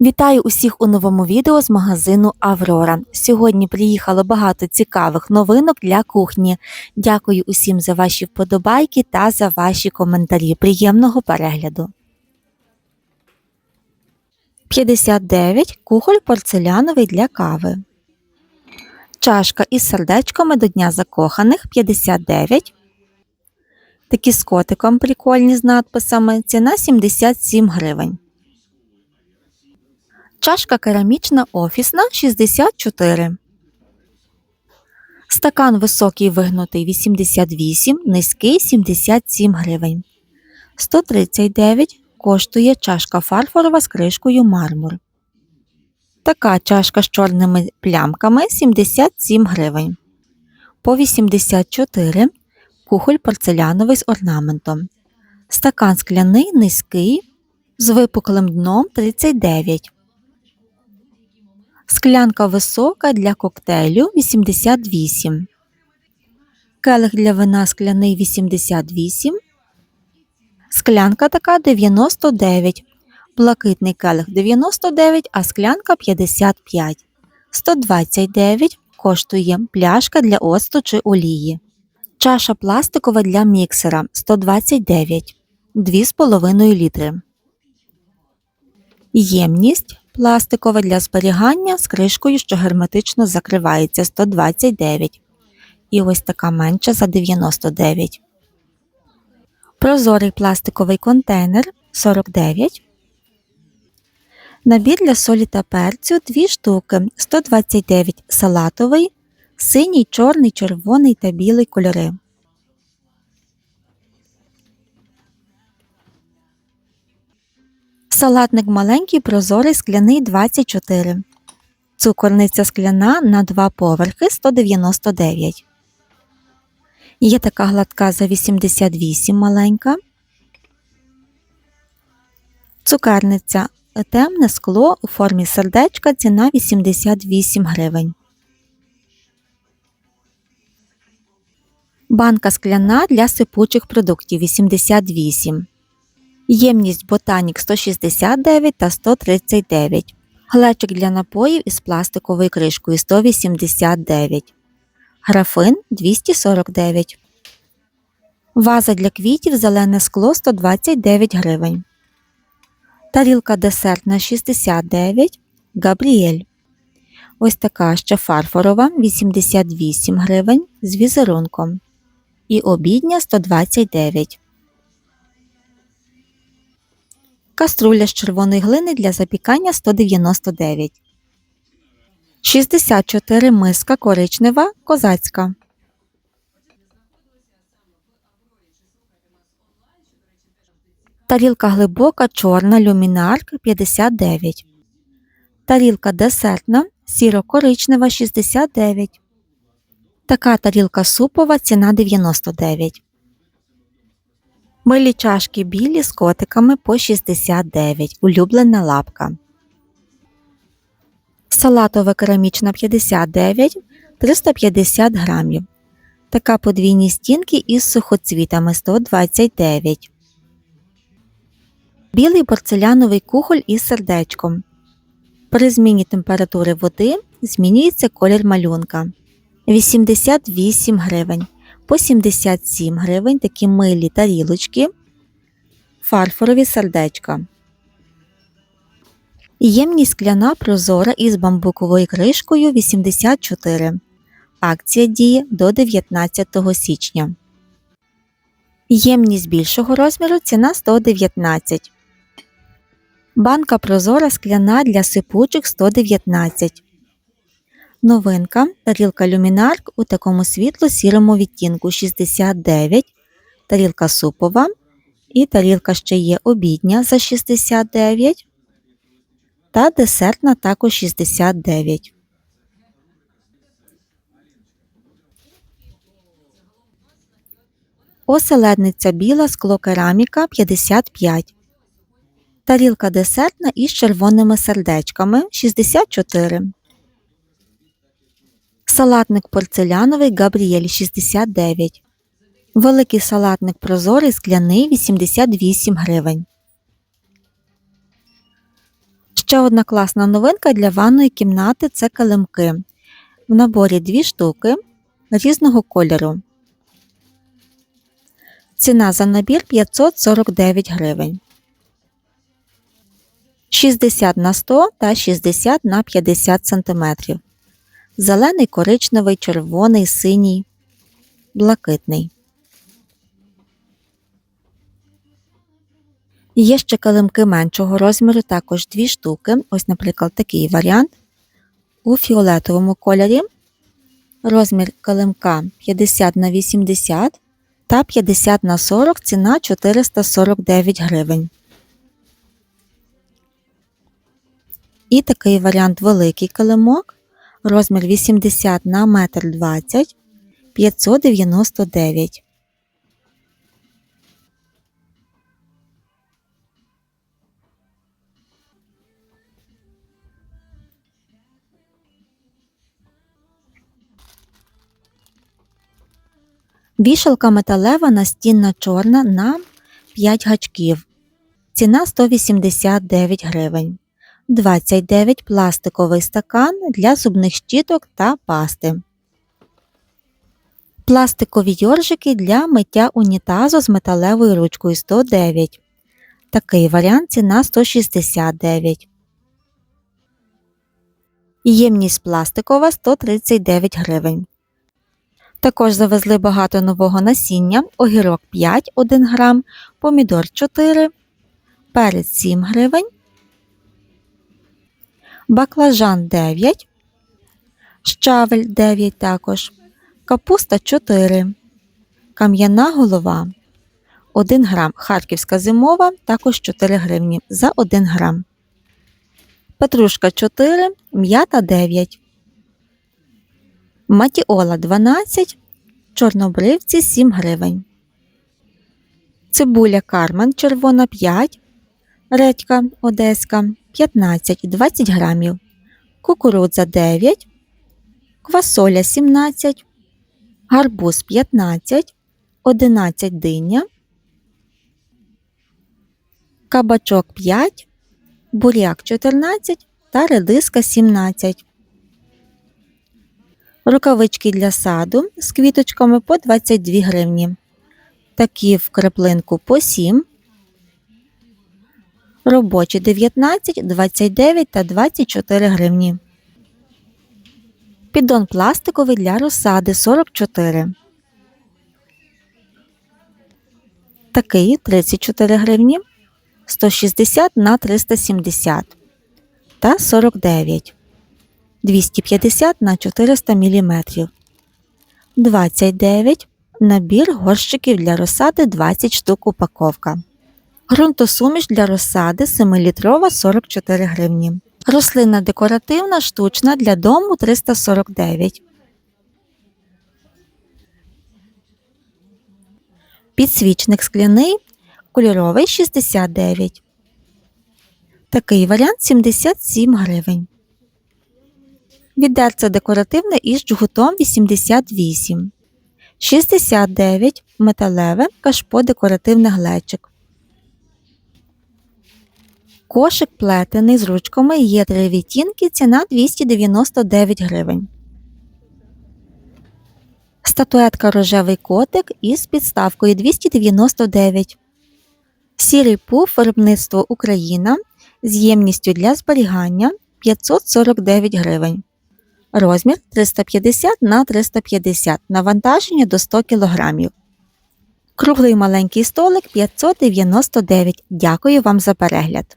Вітаю усіх у новому відео з магазину Аврора. Сьогодні приїхало багато цікавих новинок для кухні. Дякую усім за ваші вподобайки та за ваші коментарі. Приємного перегляду. 59 кухоль порцеляновий для кави. Чашка із сердечками до Дня закоханих 59. Такі з котиком прикольні з надписами. Ціна 77 гривень. Чашка керамічна офісна 64. Стакан високий вигнутий 88, низький 77 гривень. 139 коштує чашка фарфорова з кришкою мармур. Така чашка з чорними плямками 77 гривень. По 84 кухоль порцеляновий з орнаментом. Стакан скляний низький з випуклим дном 39. Склянка висока для коктейлю 88. Келих для вина скляний 88. Склянка така 99. Блакитний келих 99, а склянка 55. 129 коштує пляшка для оцту чи олії. Чаша пластикова для міксера 129. 2,5 літри. Ємність пластикова для зберігання з кришкою, що герметично закривається 129. І ось така менша за 99. Прозорий пластиковий контейнер 49. Набір для солі та перцю 2 штуки 129 салатовий, синій, чорний, червоний та білий кольори. Салатник маленький, прозорий, скляний 24. Цукорниця скляна на 2 поверхи 199. Є така гладка за 88 маленька. Цукерниця темне скло у формі сердечка ціна 88 гривень. Банка скляна для сипучих продуктів 88. Ємність Ботанік 169 та 139. Глечик для напоїв із пластиковою кришкою 189. Графин 249. Ваза для квітів зелене скло 129 гривень. Тарілка десертна 69. Габріель. Ось така ще фарфорова 88 гривень з візерунком. І обідня 129. Каструля з червоної глини для запікання 199. 64 миска коричнева козацька. Тарілка глибока чорна люмінарк 59. Тарілка десертна сіро-коричнева 69. Така тарілка супова ціна 99. Милі чашки білі з котиками по 69. Улюблена лапка. Салатова керамічна 59 350 грамів. Така подвійні стінки із сухоцвітами 129. Білий порцеляновий кухоль із сердечком. При зміні температури води змінюється колір малюнка. 88 гривень по 77 гривень такі милі тарілочки, фарфорові сердечка. Ємність скляна прозора із бамбуковою кришкою 84. Акція діє до 19 січня. Ємність більшого розміру ціна 119. Банка прозора скляна для сипучих 119. Новинка тарілка люмінарк у такому світло-сірому відтінку 69, тарілка супова і тарілка ще є обідня за 69 та десертна також 69. Оселедниця біла склокераміка 55. Тарілка десертна із червоними сердечками 64. Салатник порцеляновий Габріель 69. Великий салатник прозорий скляний 88 гривень. Ще одна класна новинка для ванної кімнати це килимки. В наборі дві штуки різного кольору. Ціна за набір 549 гривень. 60 на 100 та 60 на 50 см. Зелений, коричневий, червоний, синій, блакитний. Є ще килимки меншого розміру, також дві штуки. Ось, наприклад, такий варіант у фіолетовому кольорі. Розмір килимка 50 на 80 та 50 на 40 ціна 449 гривень. І такий варіант великий килимок. Розмір 80 на 1,20 м 599 Вішалка металева настінна чорна на 5 гачків. Ціна 189 гривень. 29 пластиковий стакан для зубних щіток та пасти. Пластикові йоржики для миття унітазу з металевою ручкою 109. Такий варіант ціна 169. Ємність пластикова 139 гривень. Також завезли багато нового насіння, огірок 5 1 грам, помідор 4, перець 7 гривень, баклажан 9, щавель 9 також, капуста 4, кам'яна голова 1 грам, харківська зимова також 4 гривні за 1 грам. Петрушка 4, м'ята 9. Матіола 12, чорнобривці 7 гривень. Цибуля Кармен червона 5, редька одеська 15-20 грамів, кукурудза 9, квасоля 17, гарбуз 15, 11 диня, кабачок 5, буряк 14 та редиска 17. Рукавички для саду з квіточками по 22 гривні. Такі в краплинку по 7. Робочі 19, 29 та 24 гривні. Піддон пластиковий для розсади 44. Такий 34 гривні. 160 на 370 та 49. 250 на 400 мм. 29 набір горщиків для розсади 20 штук упаковка. Грунтосуміш для розсади 7-літрова 44 гривні. Рослина декоративна штучна для дому 349. Підсвічник скляний кольоровий 69. Такий варіант 77 гривень. Відерце декоративне із джгутом 88. 69 металеве кашпо декоративне глечик. Кошик плетений з ручками є три відтінки, ціна 299 гривень. Статуетка рожевий котик із підставкою 299. Сірий пуф виробництво Україна з ємністю для зберігання 549 гривень. Розмір 350 на 350 навантаження до 100 кг. Круглий маленький столик 599. Дякую вам за перегляд.